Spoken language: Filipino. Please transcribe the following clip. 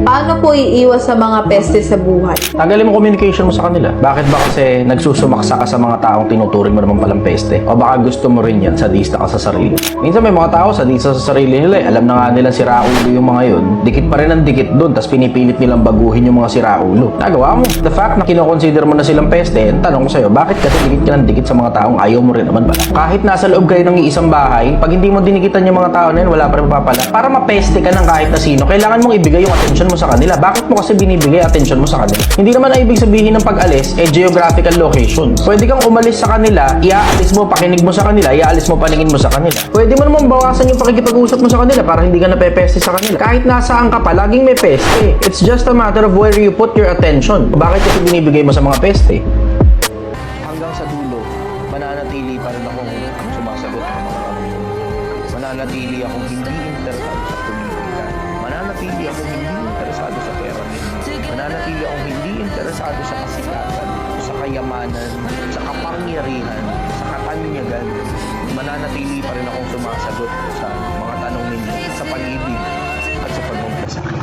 Paano po iiwas sa mga peste sa buhay? Tagalin mo communication mo sa kanila. Bakit ba kasi nagsusumaksa ka sa mga taong tinuturing mo naman palang peste? O baka gusto mo rin yan, sadista ka sa sarili. Minsan may mga tao sadista sa sarili nila eh. Alam na nga nila si Raulo yung mga yun. Dikit pa rin ang dikit doon, tapos pinipilit nilang baguhin yung mga si Raulo. Nagawa mo. The fact na kinoconsider mo na silang peste, tanong ko sa'yo, bakit kasi dikit ka ng dikit sa mga taong ayaw mo rin naman pala? Kahit nasa loob kayo ng iisang bahay, pag hindi mo dinikitan yung mga tao na yun, wala pa rin mapapala. Para mapeste ka ng kahit na sino, kailangan mong ibigay yung attention mo sa kanila. Bakit mo kasi binibigay attention mo sa kanila? Hindi naman ang ibig sabihin ng pag-alis, eh geographical location. Pwede kang umalis sa kanila, iaalis mo, pakinig mo sa kanila, iaalis mo, paningin mo sa kanila. Pwede mo naman bawasan yung pakikipag-usap mo sa kanila para hindi ka napepeste sa kanila. Kahit nasaan ka pa, laging may peste. It's just a matter of where you put your attention. Bakit kasi binibigay mo sa mga peste? Hanggang sa dulo, mananatili pa rin akong sumasagot ng mga. Mananatili akong hindi interesado sa politika. nananatili akong hindi interesado sa kasikatan, sa kayamanan, sa kapangyarihan, sa katanyagan, mananatili pa rin akong sumasagot sa mga tanong ninyo sa pag-ibig at sa pagmamahal sa akin.